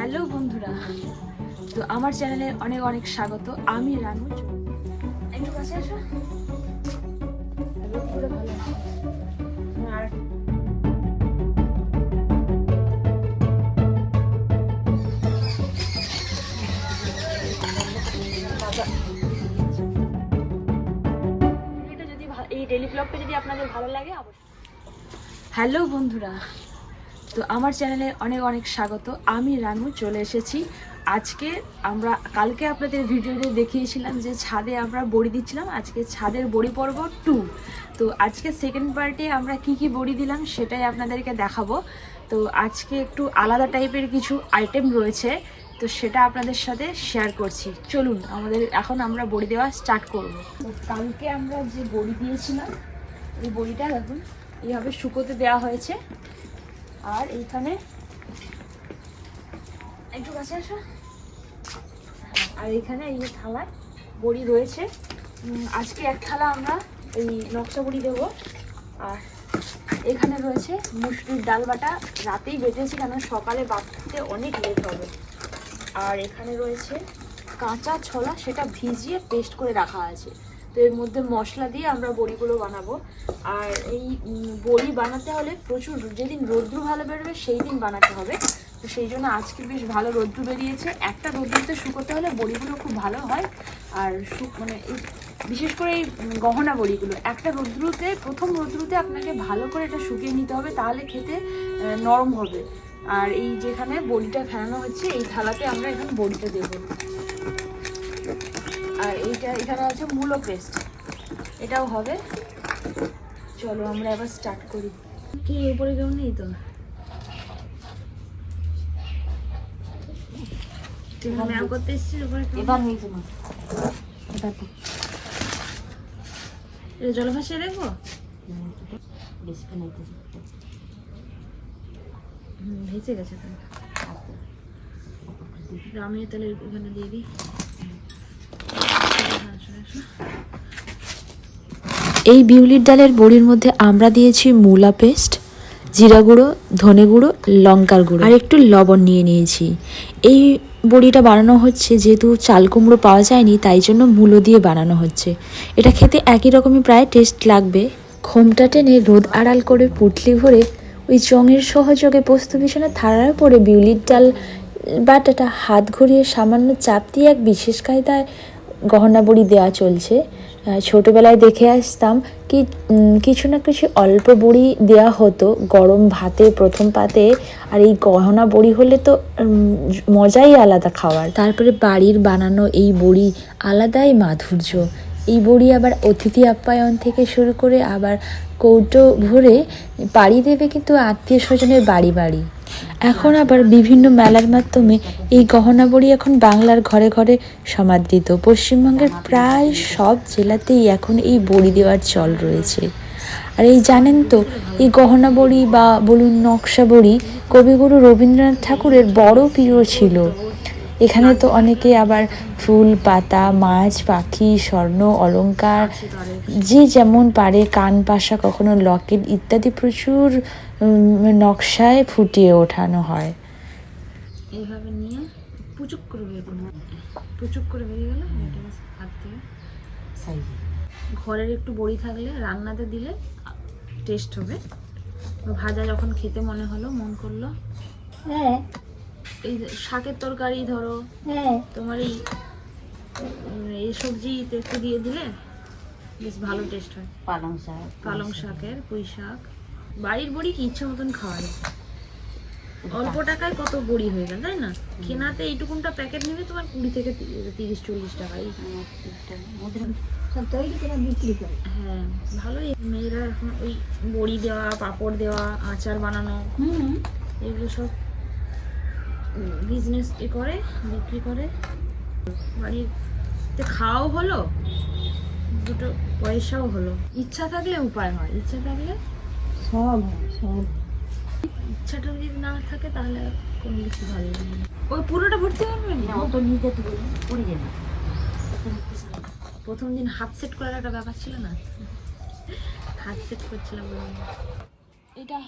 Hello বন্ধুরা। তো আমার চ্যানেলে অনেক অনেক স্বাগত। আমি রানু একটু কাছে এই যদি আপনাদের ভালো লাগে হ্যালো বন্ধুরা। তো আমার চ্যানেলে অনেক অনেক স্বাগত। আমি রানু, চলে এসেছি। আজকে আমরা, কালকে আপনাদের ভিডিওতে দেখিয়েছিলাম যে ছাদে আমরা বড়ি দিচ্ছিলাম। আজকে ছাদের বড়ি পর্ব টু। তো আজকে সেকেন্ড পার্টে আমরা কি কি বড়ি দিলাম সেটাই আপনাদেরকে দেখাবো। তো আজকে একটু আলাদা টাইপের কিছু আইটেম রয়েছে। তো সেটা আপনাদের সাথে শেয়ার করছি। চলুন, আমাদের এখন আমরা বড়ি দেওয়া স্টার্ট করব। কালকে আমরা যে বড়ি দিয়েছিলাম, এই বড়িটা দেখুন, এইভাবে শুকোতে দেওয়া হয়েছে। আর এইখানে একটু কাছে আসো। আর এখানে এই যে থালায় বড়ি রয়েছে। আজকে এক থালা আমরা এই নকশা বড়ি দেবো। আর এখানে রয়েছে মুসুরির ডাল বাটা। রাতেই বেটেছি কেন? সকালে বাটতে অনেক লেট হবে। আর এখানে রয়েছে কাঁচা ছোলা, সেটা ভিজিয়ে পেস্ট করে রাখা আছে। এর মধ্যে মশলা দিয়ে আমরা বড়িগুলো বানাবো। আর এই বড়ি বানাতে হলে প্রচুর, যেদিন রৌদ্রু ভালো বেরোবে সেই দিন বানাতে হবে। তো সেই জন্য আজকে বেশ ভালো রৌদ্রু বেরিয়েছে। একটা রৌদ্রুতে শুকোতে হলে বড়িগুলো খুব ভালো হয়। আর মানে এই, বিশেষ করে এই গহনা বড়িগুলো। একটা রৌদ্রুতে, প্রথম রৌদ্রুতে আপনাকে ভালো করে এটা শুকিয়ে নিতে হবে, তাহলে খেতে নরম হবে। আর এই যেখানে বড়িটা ফেলানো হচ্ছে, এই থালাতে আমরা এখন বড়িটা দেবো। আর এইটা এখানে আছে মূলো পেস্ট এটাও হবে। চলো আমরা এবার স্টার্ট করি। কি উপরে কেউ নেই তো? নেই? এবার হয়েছে তো এটা জল ভাসিয়ে দেখব ভেসে গেছে তো আমিও তাহলে এখানে দিয়ে দিই। হ্যাঁ। এই বিউলির ডালের বড়ির মধ্যে আমরা দিয়েছি মূলা পেস্ট, জিরা গুঁড়ো, ধনে গুঁড়ো, লঙ্কার গুঁড়ো। আর একটু লবণ নিয়ে নিয়েছি। এই বড়িটা বানানো হচ্ছে যেহেতু চাল কুমড়ো পাওয়া যায়নি, তাই জন্য মূলো দিয়ে বানানো হচ্ছে। এটা খেতে একই রকমই প্রায় টেস্ট লাগবে। খোমটা টেনে রোদ আড়াল করে পুটলি ভরে ওই চঙের সহযোগে পোস্ত বিছানা থাড়ার পরে বিউলির ডাল বাটাটা হাত ঘুরিয়ে সামান্য চাপ দিয়ে এক বিশেষ কায়দায় গহনা বড়ি দেওয়া চলছে ছোটোবেলায় দেখে আসতাম কি কিছু না কিছু অল্প বড়ি দেওয়া হতো গরম ভাতে, প্রথম পাতে। আর এই গহনা বড়ি হলে তো মজাই আলাদা খাওয়ার। তারপরে বাড়ির বানানো এই বড়ি আলাদাই মাধুর্য। এই বড়ি আবার অতিথি আপ্যায়ন থেকে শুরু করে আবার কৌটো ভরে পাড়ি দেবে কিন্তু আত্মীয় স্বজনের বাড়ি বাড়ি এখন আবার বিভিন্ন মেলার মাধ্যমে এই গহনা বড়ি এখন বাংলার ঘরে ঘরে সমাদৃত। পশ্চিমবঙ্গের প্রায় সব জেলাতেই এখন এই বড়ি দেওয়ার চল রয়েছে। আর এই জানেন তো, এই গহনা বড়ি বা বলুন নকশা বড়ি কবিগুরু রবীন্দ্রনাথ ঠাকুরের বড় প্রিয় ছিল। এখানে তো অনেকে আবার ফুল, পাতা, মাছ, পাখি, স্বর্ণ, অলংকার, যে যেমন পারে, কান, পাশা, কখনো লকেট ইত্যাদি প্রচুর নকশায় ফুটিয়ে ওঠানো হয়। এইভাবে নিয়ে পুচুক করে বের পুচুক করে বেরিয়ে গেল হাত সাইজে ঘরের একটু বড়ি থাকলে রান্নাতে দিলে টেস্ট হবে। ভাজা যখন খেতে মনে হলো মন করল হ্যাঁ। এই শাকের তরকারি ধরো হ্যাঁ। তোমার এই এই সবজিতে একটু দিয়ে দিলে বেশ ভালো টেস্ট হয়। পালং শাক। পালং শাকের পুঁই শাক। বাড়ির বড়ি কি ইচ্ছা মতন খাওয়া যায়। অল্প টাকায় কত বড়ি হয়ে গেল তাই না? কেনাতে এইটুকুনটা প্যাকেট নেবে তোমার কুড়ি থেকে তিরিশ চল্লিশ টাকা হ্যাঁ ভালোই। মেয়েরা এখন ওই বড়ি দেওয়া পাঁপড় দেওয়া আচার বানানো হুম এগুলো সব বিজনেস এ করে বিক্রি করে। বাড়িতে খাওয়াও হলো দুটো পয়সাও হলো। ইচ্ছা থাকলে উপায় হয় ইচ্ছা থাকলে সব সব। ইচ্ছাটা যদি না থাকে তাহলে আর কোনো কিছু ভালো লাগে না। ওই পুরোটা ভর্তি করবে না ও তো নিতে তো পড়ে যাবে প্রথম দিন হাত সেট করার একটা ব্যাপার ছিল না? হাত সেট করছিলাম এটা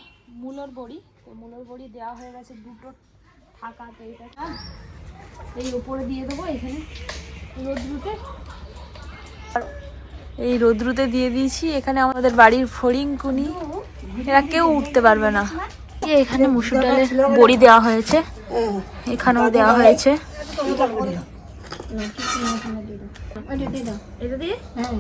মূলর বড়ি। তো মূলর বড়ি দেওয়া হয়ে গেছে দুটো ফাঁকা তো এটা এই উপরে দিয়ে দেবো এখানে রোদ্রুতে। এই রোদ্রুতে দিয়ে দিয়েছি। এখানে আমাদের বাড়ির ফড়িং কুনি। এরা কেউ উঠতে পারবে না এখানে মুসুর ডালের বড়ি দেওয়া হয়েছে এখানেও দেওয়া হয়েছে হ্যাঁ।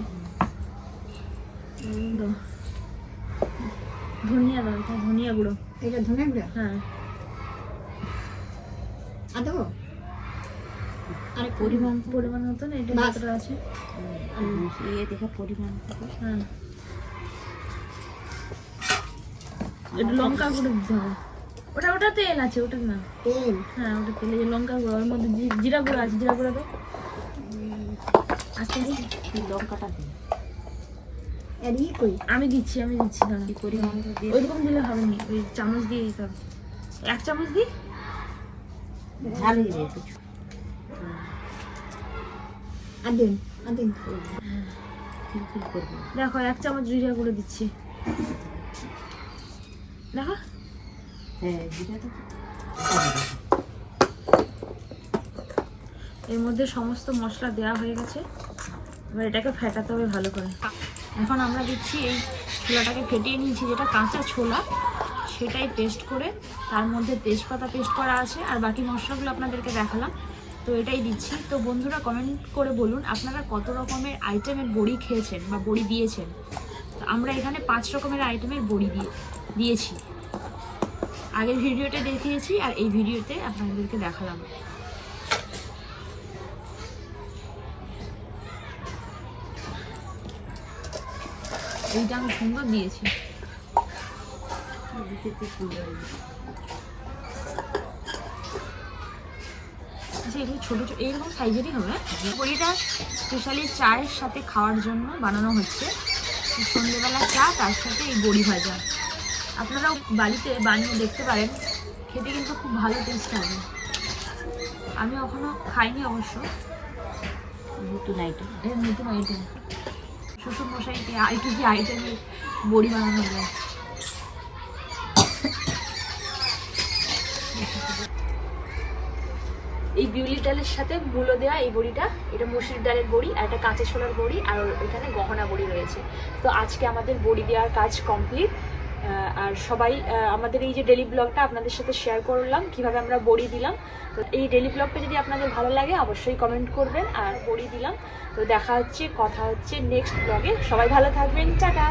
ধনিয়া ধনিয়া গুঁড়ো এটা হ্যাঁ আর পরিমাণ মতন এটা। আছে ইয়ে পরিমাণ হ্যাঁ একটু লঙ্কা গুঁড়ো দিতে হবে। ওটা ওটা তেল আছে ওটা না। তেল? হ্যাঁ ওটা তেলে লঙ্কা গুঁড়ো ওর মধ্যে জিরা গুঁড়ো আছে জিরা গুঁড়ো দাও। আস্তে আস্তে। লঙ্কাটা আমি দিচ্ছি আমি দিচ্ছি দাঁড়া পরিমাণ দিয়ে ওইরকম দিলে হবে না ওই চামচ দিয়ে দিতে হবে। এক চামচ দিই? ঝাল হয়ে কিছু। আর দিন আর দিন। দেখো এক চামচ জিরা গুঁড়ো দিচ্ছি। দেখো হ্যাঁ এর মধ্যে সমস্ত মশলা দেওয়া হয়ে গেছে। এবার এটাকে ফেটাতে হবে ভালো করে। এখন আমরা দিচ্ছি এই ছোলাটাকে ফেটিয়ে নিয়েছি যেটা কাঁচা ছোলা সেটাই পেস্ট করে তার মধ্যে তেজপাতা পেস্ট করা আছে। আর বাকি মশলাগুলো আপনাদেরকে দেখালাম তো এটাই দিচ্ছি। তো বন্ধুরা কমেন্ট করে বলুন আপনারা কত রকমের আইটেমের বড়ি খেয়েছেন বা বড়ি দিয়েছেন? তো আমরা এখানে পাঁচ রকমের আইটেমের বড়ি দিয়ে দিয়েছি। আগের ভিডিওতে দেখিয়েছি আর এই ভিডিওতে আপনাদেরকে দেখালাম। এইটা আমি সুন্দর দিয়েছি। আচ্ছা ছোটো ছোটো এইরকম সাইজেরই হবে। বড়িটা স্পেশালি চায়ের সাথে খাওয়ার জন্য বানানো হচ্ছে। সন্ধ্যেবেলা চা, তার সাথে এই বড়ি ভাজা। আপনারাও বাড়িতে বানিয়ে দেখতে পারেন। খেতে কিন্তু খুব ভালো টেস্ট হবে আমি এখনও খাইনি অবশ্য। নতুন এর নতুন আইটেম শ্বশুর মশাইকে আইটেম কি আইটেমের বড়ি বানানো যায়। এই বিউলি ডালের সাথে মূলো দেওয়া এই বড়িটা, এটা মসুর ডালের বড়ি আর একটা কাঁচা ছোলার বড়ি, আর এখানে গহনা বড়ি রয়েছে। তো আজকে আমাদের বড়ি দেওয়ার কাজ কমপ্লিট আর সবাই আমাদের এই যে ডেলি ব্লগটা আপনাদের সাথে শেয়ার করলাম, কীভাবে আমরা বড়ি দিলাম। তো এই ডেলি ব্লগটা যদি আপনাদের ভালো লাগে, অবশ্যই কমেন্ট করবেন আর বড়ি দিলাম। তো দেখা হচ্ছে, কথা হচ্ছে নেক্সট ব্লগে সবাই ভালো থাকবেন, টাটা!